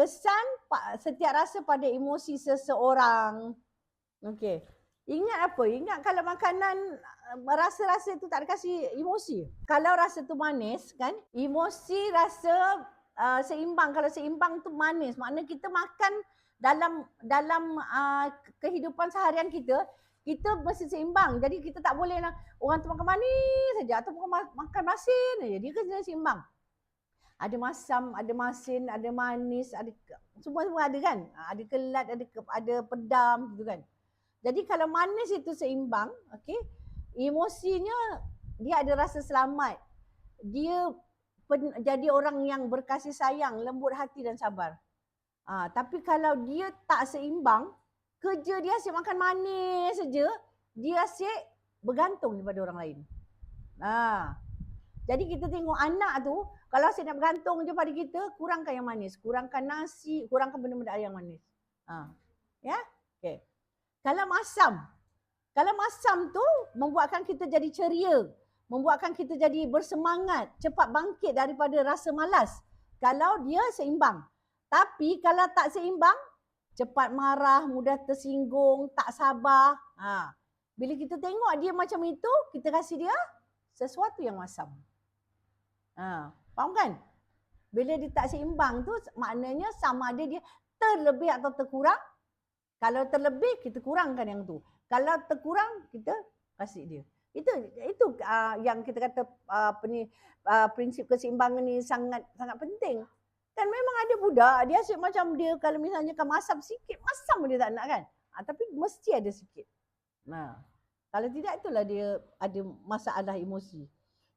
kesan setiap rasa pada emosi seseorang. Okey. Ingat apa? Ingat kalau makanan uh, rasa-rasa tu tak ada kasih emosi. Kalau rasa tu manis kan, emosi rasa uh, seimbang. Kalau seimbang tu manis, maknanya kita makan dalam dalam uh, kehidupan seharian kita, kita mesti seimbang. Jadi kita tak boleh lah orang tu makan manis saja atau makan masin saja. Dia kena seimbang. Ada masam, ada masin, ada manis, ada semua semua ada kan? Ah, Ada kelat, ada ada pedam gitu kan. Jadi kalau manis itu seimbang, okey, emosinya dia ada rasa selamat. Dia pen, jadi orang yang berkasih sayang, lembut hati dan sabar. Ah, tapi kalau dia tak seimbang, kerja dia asyik makan manis saja, dia asyik bergantung daripada orang lain. Ah. Jadi kita tengok anak tu, kalau asyik nak bergantung je pada kita, kurangkan yang manis, kurangkan nasi, kurangkan benda-benda yang manis. Ah. Ya? Okey. Kalau masam, kalau masam tu membuatkan kita jadi ceria, membuatkan kita jadi bersemangat, cepat bangkit daripada rasa malas. Kalau dia seimbang. Tapi kalau tak seimbang, cepat marah, mudah tersinggung, tak sabar. Ha. Bila kita tengok dia macam itu, kita kasih dia sesuatu yang masam. Ha. Faham kan? Bila dia tak seimbang tu maknanya sama ada dia terlebih atau terkurang. Kalau terlebih kita kurangkan yang tu. Kalau terkurang kita kasih dia. Itu itu uh, yang kita kata uh, apa ni uh, prinsip keseimbangan ni sangat sangat penting. Kan memang ada budak dia asyik macam dia kalau misalnya kan masam sikit, masam dia tak nak kan. Ha, tapi mesti ada sikit. Nah, kalau tidak itulah dia ada masalah emosi.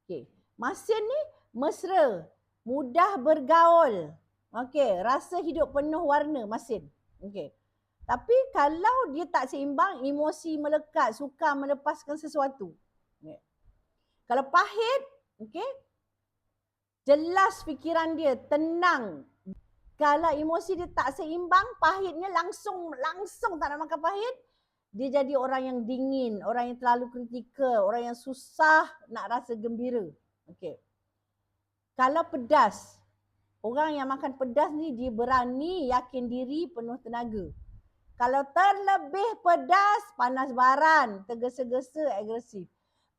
Okey. Masin ni mesra, mudah bergaul. Okey, rasa hidup penuh warna masin. Okey. Tapi kalau dia tak seimbang, emosi melekat, suka melepaskan sesuatu. Okay. Kalau pahit, okey, jelas fikiran dia, tenang. Kalau emosi dia tak seimbang, pahitnya langsung langsung tak nak makan pahit, dia jadi orang yang dingin, orang yang terlalu kritikal, orang yang susah nak rasa gembira. Okey. Kalau pedas, orang yang makan pedas ni dia berani, yakin diri, penuh tenaga. Kalau terlebih pedas, panas baran, tergesa-gesa, agresif.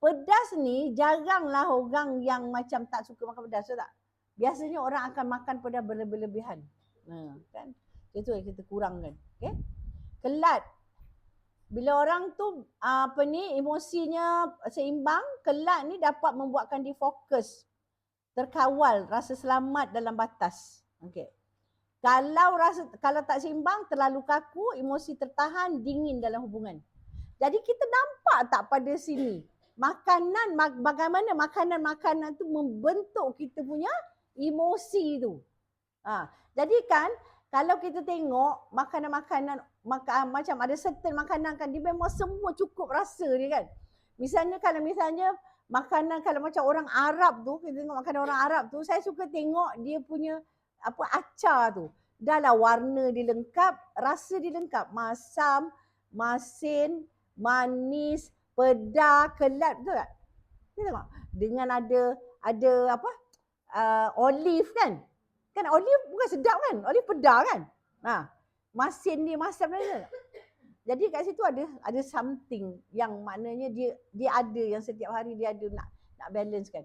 Pedas ni jaranglah orang yang macam tak suka makan pedas, tak? Biasanya orang akan makan pedas berlebih-lebihan. Ha, kan? Itu yang kita kurangkan. Okay? Kelat. Bila orang tu apa ni emosinya seimbang, kelat ni dapat membuatkan dia fokus. Terkawal, rasa selamat dalam batas. Okay. Kalau rasa kalau tak seimbang, terlalu kaku, emosi tertahan, dingin dalam hubungan. Jadi kita nampak tak pada sini makanan mak, bagaimana makanan-makanan tu membentuk kita punya emosi tu. Ha, jadi kan kalau kita tengok makanan-makanan maka, macam ada certain makanan kan dia memang semua cukup rasa dia kan. Misalnya kalau misalnya makanan kalau macam orang Arab tu, kita tengok makanan orang Arab tu, saya suka tengok dia punya apa acar tu. Dah lah warna dia lengkap, rasa dia lengkap. Masam, masin, manis, pedas, kelat betul tak? Kita tengok dengan ada ada apa? Uh, olive kan? Kan olive bukan sedap kan? Olive pedas kan? Ha. Masin dia masam dia. Jadi kat situ ada ada something yang maknanya dia dia ada yang setiap hari dia ada nak nak balance kan.